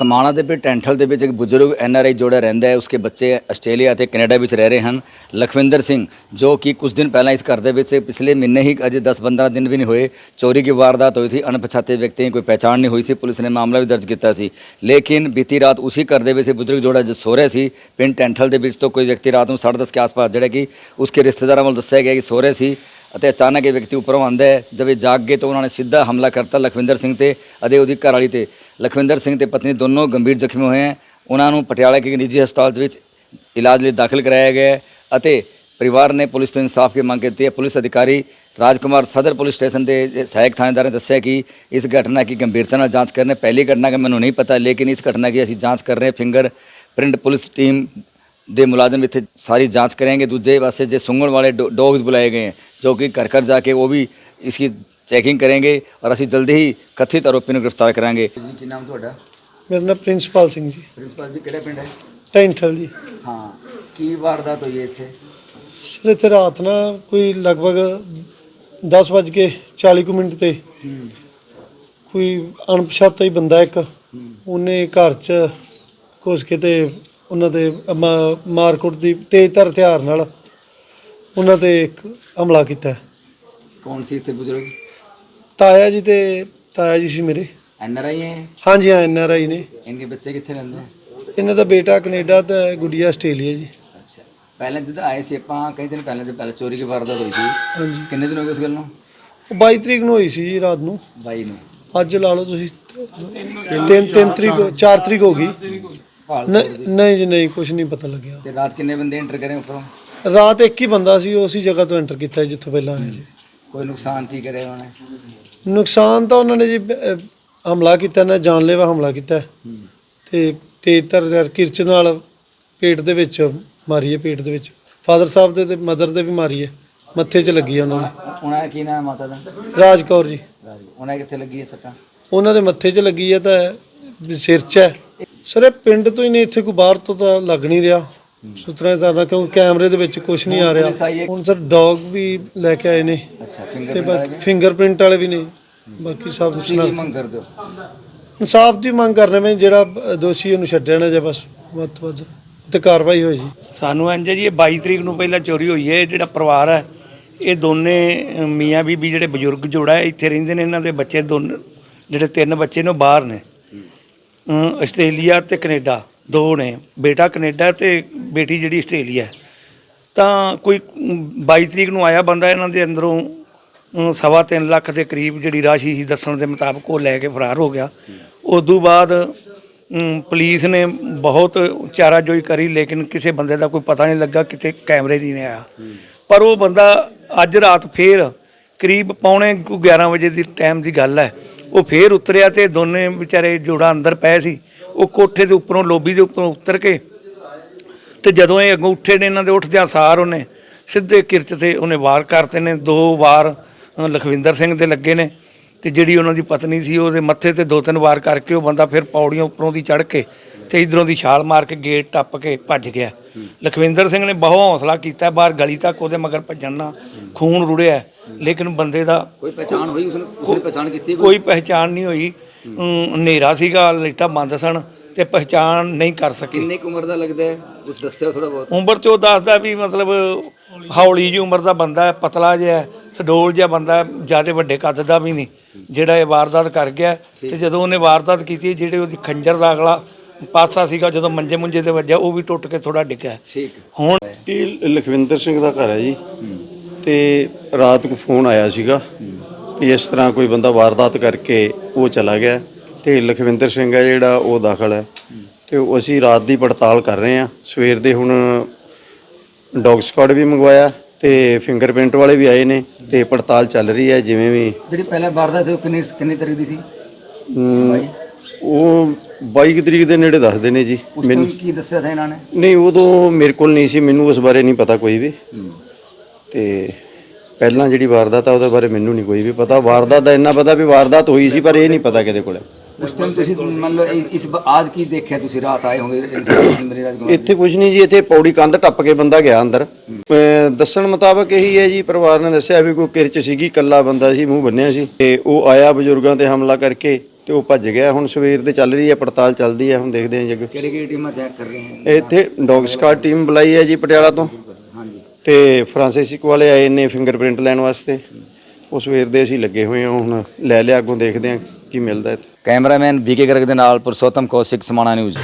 ਸਮਾਣਾ ਦੇ ਪਿੰਡ ਟੈਂਠਲ ਦੇ ਵਿੱਚ ਇੱਕ ਬਜ਼ੁਰਗ ਐੱਨ ਆਰ ਆਈ ਜੋੜਾ ਰਹਿੰਦਾ ਹੈ, ਉਸਕੇ ਬੱਚੇ ਆਸਟ੍ਰੇਲੀਆ ਅਤੇ ਕੈਨੇਡਾ ਵਿੱਚ ਰਹਿ ਰਹੇ ਹਨ, ਲਖਵਿੰਦਰ ਸਿੰਘ, ਜੋ ਕਿ ਕੁਝ ਦਿਨ ਪਹਿਲਾਂ ਇਸ ਘਰ ਦੇ ਵਿੱਚ ਪਿਛਲੇ ਮਹੀਨੇ ਹੀ ਅਜੇ 10-15 ਦਿਨ ਵੀ ਨਹੀਂ ਹੋਏ, ਚੋਰੀ ਦੀ ਵਾਰਦਾਤ ਹੋਈ ਸੀ, ਅਣਪਛਾਤੇ ਵਿਅਕਤੀ ਦੀ ਕੋਈ ਪਹਿਚਾਣ ਨਹੀਂ ਹੋਈ ਸੀ, ਪੁਲਿਸ ਨੇ ਮਾਮਲਾ ਵੀ ਦਰਜ ਕੀਤਾ ਸੀ। ਲੇਕਿਨ ਬੀਤੀ ਰਾਤ ਉਸੇ ਘਰ ਦੇ ਵਿੱਚ ਬਜ਼ੁਰਗ ਜੋੜਾ ਜੋ ਸੋ ਰਿਹਾ ਸੀ, ਪਿੰਡ ਟੈਂਠਲ ਦੇ ਵਿੱਚ ਤੋਂ ਕੋਈ ਵਿਅਕਤੀ ਰਾਤ ਨੂੰ 10:30 ਕੇ ਆਸ-ਪਾਸ, ਜਿਹੜਾ ਕਿ ਉਸਕੇ ਰਿਸ਼ਤੇਦਾਰਾਂ ਵੱਲ ਦੱਸਿਆ ਗਿਆ ਕਿ ਸੋ ਰਿਹਾ ਸੀ ਅਤੇ ਅਚਾਨਕ ਇਹ ਵਿਅਕਤੀ ਉੱਪਰੋਂ ਆਉਂਦਾ ਹੈ, ਜਦ ਇਹ ਜਾਗ ਗਏ ਤਾਂ ਉਹਨਾਂ ਨੇ ਸਿੱਧਾ ਹਮਲਾ ਕਰਤਾ ਲਖਵਿੰਦਰ ਸਿੰਘ ਤੇ ਅਤੇ ਉਹਦੀ ਘਰ ਵਾਲੀ ਤੇ। ਲਖਵਿੰਦਰ ਸਿੰਘ ਤੇ ਪਤਨੀ ਦੋਨੋਂ ਗੰਭੀਰ ਜ਼ਖਮੀ ਹੋਏ ਹਨ ਉਹਨਾਂ ਨੂੰ ਪਟਿਆਲਾ ਕੇ ਨਿੱਜੀ ਹਸਪਤਾਲ ਵਿੱਚ ਇਲਾਜ ਲਈ ਦਾਖਲ ਕਰਾਇਆ ਗਿਆ ਅਤੇ ਪਰਿਵਾਰ ਨੇ ਪੁਲਿਸ ਤੋਂ ਇਨਸਾਫ ਦੀ ਮੰਗ ਕੀਤੀ ਹੈ। ਪੁਲਿਸ ਅਧਿਕਾਰੀ ਰਾਜਕੁਮਾਰ ਸਦਰ ਪੁਲਿਸ ਸਟੇਸ਼ਨ ਦੇ ਸਹਾਇਕ ਥਾਣੇਦਾਰ ਨੇ ਦੱਸਿਆ ਕਿ ਇਸ ਘਟਨਾ ਦੀ ਗੰਭੀਰਤਾ ਨਾਲ ਜਾਂਚ ਕਰਨੇ ਪਹਿਲੀ ਘਟਨਾ ਕਿ ਮੈਨੂੰ ਨਹੀਂ ਪਤਾ, ਲੇਕਿਨ ਇਸ ਘਟਨਾ ਦੀ ਅਸੀਂ ਜਾਂਚ ਕਰ ਰਹੇ ਫਿੰਗਰ ਪ੍ਰਿੰਟ ਪੁਲਿਸ ਟੀਮ ਦੇ ਮੁਲਾਜ਼ਮ ਇੱਥੇ ਸਾਰੀ ਜਾਂਚ ਕਰਾਂਗੇ। ਦੂਜੇ ਪਾਸੇ ਜੇ ਸੁੰਗਣ ਵਾਲੇ ਡੋਗਸ ਬੁਲਾਏ ਗਏ ਜੋ ਕਿ ਘਰ ਘਰ ਜਾ ਕੇ ਉਹ ਵੀ ਇਸ ਦੀ ਚੈਕਿੰਗ ਕरेंगे ਔਰ ਅਸੀਂ ਜਲਦੀ ਹੀ ਕਥਿਤ ਆਰੋਪੀ ਨੂੰ ਗ੍ਰਿਫਤਾਰ ਕਰਾਂਗੇ। ਜੀ ਕੀ ਨਾਮ ਤੁਹਾਡਾ? ਮੇਰਾ ਨਾਮ ਪ੍ਰਿੰਸੀਪਲ ਸਿੰਘ ਜੀ। ਪ੍ਰਿੰਸੀਪਲ ਜੀ ਕਿਹੜਾ ਪਿੰਡ ਹੈ? ਟੈਂਠਲ ਜੀ। ਹਾਂ ਕੀ ਵਾਰਦਾਤ ਹੋਈ ਹੈ ਇੱਥੇ? ਸਰ ਇੱਥੇ ਰਾਤ ਨਾ ਕੋਈ ਲਗਭਗ 10 ਵੱਜ ਕੇ 40 ਕੁ ਮਿੰਟ ਤੇ ਕੋਈ ਅਣਪਛਾਤਾ ਹੀ ਬੰਦਾ ਇੱਕ ਉਹਨੇ ਘਰ 'ਚ ਘੁਸ ਕੇ ਤੇ ਉਹਨਾਂ ਦੇ ਮਾਰਕੁੱਟ ਦੀ ਤੇਜ਼ਧਾਰ ਹਥਿਆਰ ਨਾਲ ਉਹਨਾਂ ਤੇ ਇੱਕ ਹਮਲਾ ਕੀਤਾ। ਕੌਣ ਸੀ ਇੱਥੇ ਬਜ਼ੁਰਗ? ਤਾਇਆ ਜੀ ਤੇ ਤਾਇਆ ਜੀ ਸੀ ਮੇਰੇ। ਐਨ ਆਰ ਆਈ ਹੈ? ਹਾਂਜੀ ਹਾਂ ਐਨ ਆਰ ਆਈ ਨੇ। ਇਨਕੇ ਬੱਚੇ ਕਿੱਥੇ ਰਹਿੰਦੇ ਹੈ ਇਹਨਾਂ ਦਾ ਬੇਟਾ ਕੈਨੇਡਾ ਤੇ ਗੁੱਡੀਆ ਆਸਟ੍ਰੇਲੀਆ ਜੀ। ਅੱਛਾ। ਪਹਿਲਾਂ ਜਦੋਂ ਆਏ ਸੀ ਆਪਾਂ ਕਈ ਦਿਨ ਪਹਿਲਾਂ ਤੇ ਪਹਿਲਾਂ ਚੋਰੀ ਦੀ ਵਾਰਦਾਤ ਹੋਈ ਸੀ। ਹਾਂਜੀ। ਕਿੰਨੇ ਦਿਨ ਹੋ ਗਏ ਉਸ ਗੱਲ ਨੂੰ? ਉਹ 22 ਤਰੀਕ ਨੂੰ ਹੋਈ ਸੀ ਜੀ ਰਾਤ ਨੂੰ। ਬਾਈ ਨੂੰ। ਅੱਜ ਲਾ ਲਓ ਤੁਸੀਂ ਤਿੰਨ ਤਿੰਨ ਤਰੀਕ 4 ਤਰੀਕ ਹੋ ਗਈ। ਨ- ਨਹੀਂ ਜੀ ਨਹੀਂ ਕੁਝ ਨਹੀਂ ਪਤਾ ਲੱਗਿਆ। ਤੇ ਰਾਤ ਕਿੰਨੇ ਬੰਦੇ ਐਂਟਰ ਕਰੇ ਉੱਪਰੋਂ? ਰਾਤ ਇੱਕ ਹੀ ਬੰਦਾ ਸੀ ਉਸੇ ਜਗ੍ਹਾ ਤੋਂ ਐਂਟਰ ਕੀਤਾ ਜਿੱਥੋਂ ਪਹਿਲਾਂ ਆਏ ਸੀ ਕੋਈ ਨੁਕਸਾਨ ਕੀ ਕਰੇ ਉਹਨੇ? ਨੁਕਸਾਨ ਤਾਂ ਉਹਨਾਂ ਨੇ ਜੀ ਅਹ, ਹਮਲਾ ਕੀਤਾ ਨਾ ਜਾਨਲੇਵਾ ਹਮਲਾ ਕੀਤਾ। ਤੇ ਤੇਜ਼ ਤਰ ਕਿਰਚ ਨਾਲ ਪੇਟ ਦੇ ਵਿੱਚ ਮਾਰੀ ਹੈ ਪੇਟ ਦੇ ਵਿੱਚ। ਫਾਦਰ ਸਾਹਿਬ ਦੇ ਤੇ ਮਦਰ ਦੇ ਵੀ ਮਾਰੀ ਹੈ ਮੱਥੇ 'ਚ ਲੱਗੀ ਹੈ ਉਹਨਾਂ ਨੂੰ। ਉਹਨਾਂ ਦਾ ਕੀ ਨਾਮ ਹੈ ਮਾਤਾ ਦਾ? ਰਾਜ ਕੌਰ ਜੀ। ਰਾਜੀ ਉਹਨਾਂ ਦੇ ਕਿੱਥੇ ਲੱਗੀ ਹੈ ਸੱਟਾਂ? ਉਹਨਾਂ ਦੇ ਮੱਥੇ 'ਚ ਲੱਗੀ ਹੈ ਤਾਂ ਸਿਰ 'ਚ ਹੈ। ਸਰ ਇਹ ਪਿੰਡ ਤੋਂ ਹੀ ਨੇ ਇੱਥੇ ਕੋਈ ਬਾਹਰ ਤੋਂ ਤਾਂ ਲੱਗ ਨਹੀਂ ਰਿਹਾ। ਸੁਤਰਾ ਸਾਰਾ ਕਿਉਂਕਿ ਕੈਮਰੇ ਦੇ ਵਿੱਚ ਕੁਝ ਨਹੀਂ ਆ ਰਿਹਾ। ਹੁਣ ਸਰ ਡੌਗ ਵੀ ਲੈ ਕੇ ਆਏ ਨੇ। ਅੱਛਾ ਤੇ ਫਿੰਗਰ ਬਾਕੀ ਫਿੰਗਰਪ੍ਰਿੰਟ ਵਾਲੇ ਵੀ ਨੇ। ਬਾਕੀ ਸਭ ਕੀ ਮੰਗ ਕਰਦੇ ਹੋ? ਇਨਸਾਫ ਦੀ ਮੰਗ ਕਰ ਰਹੇ ਮੈਂ ਜਿਹੜਾ ਅ, ਦੋਸ਼ੀ ਉਹਨੂੰ ਛੱਡਿਆ ਨਾ ਜੇ ਬਸ ਵੱਧ ਤੋਂ ਵੱਧ ਤੇ ਕਾਰਵਾਈ ਹੋਈ ਜੀ। ਸਾਨੂੰ ਇੰਜ ਹੈ ਜੀ ਇਹ 22 ਤਰੀਕ ਨੂੰ ਪਹਿਲਾਂ ਚੋਰੀ ਹੋਈ ਹੈ ਇਹ ਜਿਹੜਾ ਪਰਿਵਾਰ ਹੈ ਇਹ ਦੋਨੇ ਅ, ਮੀਆਂ ਬੀਬੀ ਜਿਹੜੇ ਬਜ਼ੁਰਗ ਜੋੜਾ ਹੈ ਇੱਥੇ ਰਹਿੰਦੇ ਨੇ ਇਹਨਾਂ ਦੇ ਬੱਚੇ ਦੋਨ ਜਿਹੜੇ ਤਿੰਨ ਬੱਚੇ ਨੇ ਉਹ ਬਾਹਰ ਨੇ। ਅ, ਆਸਟ੍ਰੇਲੀਆ ਤੇ ਕੈਨੇਡਾ ਦੋ ਨੇ। ਬੇਟਾ ਕੈਨੇਡਾ ਤੇ ਬੇਟੀ ਜਿਹੜੀ ਆਸਟ੍ਰੇਲੀਆ ਹੈ। ਤਾਂ ਕੋਈ ਅਮ, 22 ਤਰੀਕ ਨੂੰ ਆਇਆ ਬੰਦਾ ਇਹਨਾਂ ਦੇ ਅੰਦਰੋਂ ਸਵਾ ਤਿੰਨ ਲੱਖ ਦੇ ਕਰੀਬ ਜਿਹੜੀ ਰਾਸ਼ੀ ਸੀ ਦੱਸਣ ਦੇ ਮੁਤਾਬਕ ਉਹ ਲੈ ਕੇ ਫਰਾਰ ਹੋ ਗਿਆ। ਉਦੋਂ ਬਾਅਦ ਪੁਲਿਸ ਨੇ ਬਹੁਤ ਚਾਰਾਜੋਈ ਕਰੀ, ਲੇਕਿਨ ਕਿਸੇ ਬੰਦੇ ਦਾ ਕੋਈ ਪਤਾ ਨਹੀਂ ਲੱਗਾ, ਕਿਤੇ ਕੈਮਰੇ ਨਹੀਂ ਆਇਆ। ਪਰ ਉਹ ਬੰਦਾ ਅੱਜ ਰਾਤ ਫੇਰ ਕਰੀਬ ਪੌਣੇ ਕੁ 11 ਵਜੇ ਦੀ ਟਾਈਮ ਦੀ ਗੱਲ ਹੈ। ਉਹ ਫੇਰ ਉਤਰਿਆ ਤੇ ਦੋਨੇ ਵਿਚਾਰੇ ਜੋੜਾ ਅੰਦਰ ਪਏ ਸੀ। ਉਹ ਕੋਠੇ ਦੇ ਉੱਪਰੋਂ, ਲੋਬੀ ਦੇ ਉੱਪਰੋਂ ਉਤਰ ਕੇ ਤੇ ਜਦੋਂ ਇਹ ਅੱਗੋਂ ਉੱਠੇ ਨੇ, ਇਹਨਾਂ ਦੇ ਉੱਠਦਿਆਂ ਸਾਰ ਉਹਨੇ ਸਿੱਧੇ ਕਿਰਚ ਤੇ ਉਹਨੇ ਵਾਰ ਕਰਤੇ ਨੇ। ਦੋ ਵਾਰ ਲਖਵਿੰਦਰ ਸਿੰਘ ਦੇ ਲੱਗੇ ਨੇ ਤੇ ਜਿਹੜੀ ਉਹਨਾਂ ਦੀ ਪਤਨੀ ਸੀ ਉਹਦੇ ਮੱਥੇ ਤੇ ਦੋ ਤਿੰਨ ਵਾਰ ਕਰਕੇ ਉਹ ਬੰਦਾ ਫਿਰ ਪੌੜੀਆਂ ਉੱਪਰੋਂ ਦੀ ਚੜ੍ਹ ਕੇ ਤੇ ਇਧਰੋਂ ਦੀ ਛਾਲ ਮਾਰ ਕੇ ਗੇਟ ਟੱਪ ਕੇ ਭੱਜ ਗਿਆ। ਲਖਵਿੰਦਰ ਸਿੰਘ ਨੇ ਬਹੁਤ ਹੌਸਲਾ ਕੀਤਾ ਬਾਹਰ ਗਲੀ ਤੱਕ ਉਹਦੇ ਮਗਰ ਭੱਜਣ ਨਾਲ ਖੂਨ ਰੁੜਿਆ ਲੇਕਿਨ ਬੰਦੇ ਦਾ ਕੋਈ ਪਛਾਣ ਹੋਈ? ਉਸਨੇ ਉਸਨੇ ਪਛਾਣ ਕੀਤੀ ਕੋਈ? ਪਹਿਚਾਣ ਨਹੀਂ ਹੋਈ। ਹਨੇਰਾ ਸੀਗਾ ਲਾਈਟਾਂ ਬੰਦ ਸਨ ਤੇ ਪਹਿਚਾਣ ਨਹੀਂ ਕਰ ਸਕੇ। ਕਿੰਨੀ ਉਮਰ ਦਾ ਲੱਗਦਾ ਹੈ? ਕੁਝ ਦੱਸਿਓ ਥੋੜਾ ਬਹੁਤ। ਉਮਰ ਚ ਉਹ ਦੱਸਦਾ ਵੀ ਮਤਲਬ ਹੌਲੀ ਜੀ ਉਮਰ ਦਾ ਬੰਦਾ ਹੈ ਪਤਲਾ ਜਿਹਾ ਹੈ, ਸਡੋਲ ਜਿਹਾ ਬੰਦਾ ਹੈ, ਜ਼ਿਆਦਾ ਵੱਡੇ ਕੱਦ ਦਾ ਵੀ ਨਹੀਂ। ਜਿਹੜਾ ਇਹ ਵਾਰਦਾਤ ਕਰ ਗਿਆ ਤੇ ਜਦੋਂ ਉਹਨੇ ਵਾਰਦਾਤ ਕੀਤੀ ਜਿਹੜੇ ਉਹਦੀ ਖੰਜਰ ਦਾ ਅਗਲਾ ਪਾਸਾ ਸੀਗਾ ਜਦੋਂ ਮੰਜੇ ਮੁੰਜੇ ਤੇ ਵੱਜਿਆ ਉਹ ਵੀ ਟੁੱਟ ਕੇ ਥੋੜਾ ਡਿੱਗਿਆ ਠੀਕ। ਹੁਣ ਇਹ ਲਖਵਿੰਦਰ ਸਿੰਘ ਦਾ ਘਰ ਹੈ ਜੀ। ਤੇ ਰਾਤ ਨੂੰ ਫੋਨ ਆਇਆ ਸੀਗਾ ਵੀ ਇਸ ਤਰ੍ਹਾਂ ਕੋਈ ਬੰਦਾ ਵਾਰਦਾਤ ਕਰਕੇ ਉਹ ਚਲਾ ਗਿਆ ਤੇ ਲਖਵਿੰਦਰ ਸਿੰਘ ਹੈ ਜਿਹੜਾ ਉਹ ਦਾਖਲ ਹੈ। ਤੇ ਉਹ ਅਸੀਂ ਰਾਤ ਦੀ ਪੜਤਾਲ ਕਰ ਰਹੇ ਹਾਂ। ਸਵੇਰ ਦੇ ਹੁਣ ਡੌਗ ਸਕਾਡ ਵੀ ਮੰਗਵਾਇਆ ਤੇ ਫਿੰਗਰਪ੍ਰਿੰਟ ਵਾਲੇ ਵੀ ਆਏ ਨੇ ਤੇ ਪੜਤਾਲ ਚੱਲ ਰਹੀ ਹੈ ਜਿਵੇਂ ਵੀ ਜਿਹੜੀ ਪਹਿਲਾਂ ਵਾਰਦਾਤ ਸੀ ਉਹ ਕਿੰਨੀ ਕਿੰਨੀ ਤਰੀਕ ਦੀ ਸੀ? ਅਮ, ਉਹ 22 ਤਰੀਕ ਦੇ ਨੇੜੇ ਦੱਸਦੇ ਨੇ ਜੀ। ਉਸ ਟਾਈਮ ਕੀ ਦੱਸਿਆ था ਇਹਨਾਂ ਨੇ? ਨਹੀਂ ਉਦੋਂ ਮੇਰੇ ਕੋਲ ਨਹੀਂ ਸੀ ਮੈਨੂੰ ਉਸ ਬਾਰੇ ਨਹੀਂ ਪਤਾ ਕੋਈ ਵੀ। ਤੇ ਪਹਿਲਾਂ ਜਿਹੜੀ ਵਾਰਦਾਤ ਆ ਉਹਦੇ ਬਾਰੇ ਮੈਨੂੰ ਨਹੀਂ ਕੋਈ ਵੀ ਪਤਾ। ਵਾਰਦਾਤ ਦਾ ਇੰਨਾ ਪਤਾ ਵੀ ਵਾਰਦਾਤ ਹੋਈ ਸੀ ਪਰ ਇਹ ਨਹੀਂ ਪਤਾ ਕਿਹਦੇ ਕੋਲ। ਹੈ ਉਸ ਟਾਈਮ ਤੁਸੀਂ ਮੰਨ ਲਓ ਇਹ- ਇਸ ਬ- ਅੱਜ ਕੀ ਦੇਖਿਆ ਤੁਸੀਂ? ਰਾਤ ਆਏ ਹੋਗੇ ਮੇਰੇ ਰਾਜ ਇੱਥੇ ਕੁਝ ਨਹੀਂ ਜੀ ਇੱਥੇ ਪੌੜੀ ਕੰਧ ਟੱਪ ਕੇ ਬੰਦਾ ਗਿਆ ਅੰਦਰ। ਅਮ ਦੱਸਣ ਮੁਤਾਬਕ ਇਹੀ ਹੈ ਜੀ ਪਰਿਵਾਰ ਨੇ ਦੱਸਿਆ ਵੀ ਕੋਈ ਕਿਰਚ ਸੀਗੀ ਕੱਲਾ ਬੰਦਾ ਸੀ ਮੂੰਹ ਬੰਨਿਆ ਸੀ। ਤੇ ਉਹ ਆਇਆ ਬਜ਼ੁਰਗਾਂ ਤੇ ਹਮਲਾ ਕਰਕੇ ਤੇ ਉਹ ਭੱਜ ਗਿਆ। ਹੁਣ ਸਵੇਰ ਦੇ ਚੱਲ ਰਹੀ ਹੈ ਪੜਤਾਲ ਚੱਲਦੀ ਹੈ ਹੁਣ ਦੇਖਦੇ ਹਾਂ ਜੀ ਅੱਗੇ। ਕਿਹੜੀ ਕਿਹੜੀ ਟੀਮਾਂ ਚੈੱਕ ਕਰ ਰਹੇ ਹਨ ਇੱਥੇ ਡੌਗ ਸਕਾਡ ਟੀਮ ਬੁਲਾਈ ਹੈ ਜੀ ਪਟਿਆਲਾ ਤੋਂ। ਹਾਂਜੀ। ਤੇ ਫਰਾਂਸੀਸਿਕ ਵਾਲੇ ਆਏ ਨੇ ਫਿੰਗਰਪ੍ਰਿੰਟ ਲੈਣ ਵਾਸਤੇ। ਉਹ ਸਵੇਰ ਦੇ ਅਸੀਂ ਲੱਗੇ ਹੋਏ ਹਾਂ ਹੁਣ ਲੈ ਲਿਆ ਅੱਗੋਂ ਦੇਖਦੇ ਹਾਂ ਕੀ ਮਿਲਦਾ ਇੱਥੇ। ਕੈਮਰਾਮੈਨ ਬੀਕੇ ਗਰਗ ਦੇ ਨਾਲ ਪੁਰਸ਼ੋਤਮ ਕੌਸ਼ਿਕ ਸਮਾਣਾ ਨਿਊਜ਼।